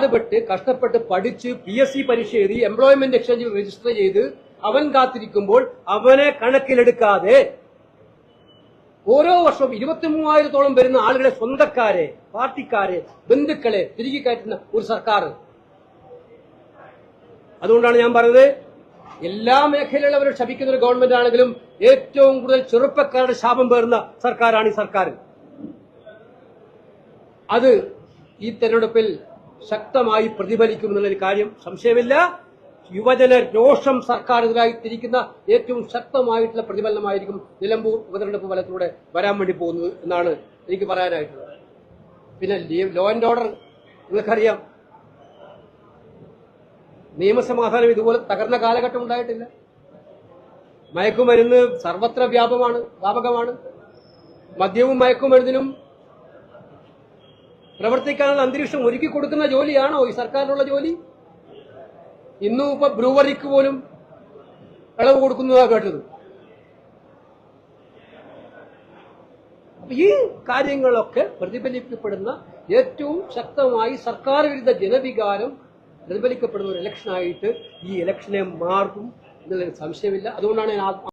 പാടുപെട്ട് കഷ്ടപ്പെട്ട് പഠിച്ച് P S C പരീക്ഷ എഴുതി എംപ്ലോയ്മെന്റ് എക്സ്ചേഞ്ച് രജിസ്റ്റർ ചെയ്ത് അവൻ കാത്തിരിക്കുമ്പോൾ അവനെ കണക്കിലെടുക്കാതെ ഓരോ വർഷവും ഇരുപത്തി മൂവായിരത്തോളം വരുന്ന ആളുകളെ സ്വന്തക്കാരെ പാർട്ടിക്കാരെ ബന്ധുക്കളെ തിരികെ കയറ്റുന്ന ഒരു സർക്കാർ. അതുകൊണ്ടാണ് ഞാൻ പറഞ്ഞത് എല്ലാ മേഖലയിലുള്ളവരും ശപിക്കുന്ന ഒരു ഗവൺമെന്റ് ആണെങ്കിലും ഏറ്റവും കൂടുതൽ ചെറുപ്പക്കാരുടെ ശാപം പേറുന്ന സർക്കാരാണ് ഈ സർക്കാർ. അത് ഈ തെരഞ്ഞെടുപ്പിൽ ശക്തമായി പ്രതിഫലിക്കും പ്രതിഫലിക്കുമെന്നുള്ളൊരു കാര്യം സംശയമില്ല. യുവജന രോഷം സർക്കാരിനെതിരായി തിരിക്കുന്ന ഏറ്റവും ശക്തമായിട്ടുള്ള പ്രതിഫലനമായിരിക്കും നിലമ്പൂർ ഉപതെരഞ്ഞെടുപ്പ് ഫലത്തിലൂടെ വരാൻ വേണ്ടി പോകുന്നത് എന്നാണ് എനിക്ക് പറയാനായിട്ടുള്ളത്. പിന്നെ ലോ ആൻഡ് ഓർഡർ നിങ്ങൾക്കറിയാം. നിയമസമാധാനം ഇതുപോലെ തകർന്ന കാലഘട്ടം ഉണ്ടായിട്ടില്ല. മയക്കുമരുന്ന് സർവത്ര വ്യാപമാണ് വ്യാപകമാണ്. മദ്യവും മയക്കുമരുന്നിനും പ്രവർത്തിക്കാനുള്ള അന്തരീക്ഷം ഒരുക്കി കൊടുക്കുന്ന ജോലിയാണോ ഈ സർക്കാരിനുള്ള ജോലി? ഇന്നും ഇപ്പൊ ബ്രൂവറിക്ക് പോലും ഇളവ് കൊടുക്കുന്നതാ കേട്ടത്. ഈ കാര്യങ്ങളൊക്കെ പ്രതിഫലിക്കപ്പെടുന്ന ഏറ്റവും ശക്തമായി സർക്കാർ വിരുദ്ധ ജനവികാരം പ്രതിഫലിക്കപ്പെടുന്ന ഒരു ഇലക്ഷനായിട്ട് ഈ ഇലക്ഷനെ മാറും എന്നുള്ളൊരു സംശയമില്ല. അതുകൊണ്ടാണ് ഞാൻ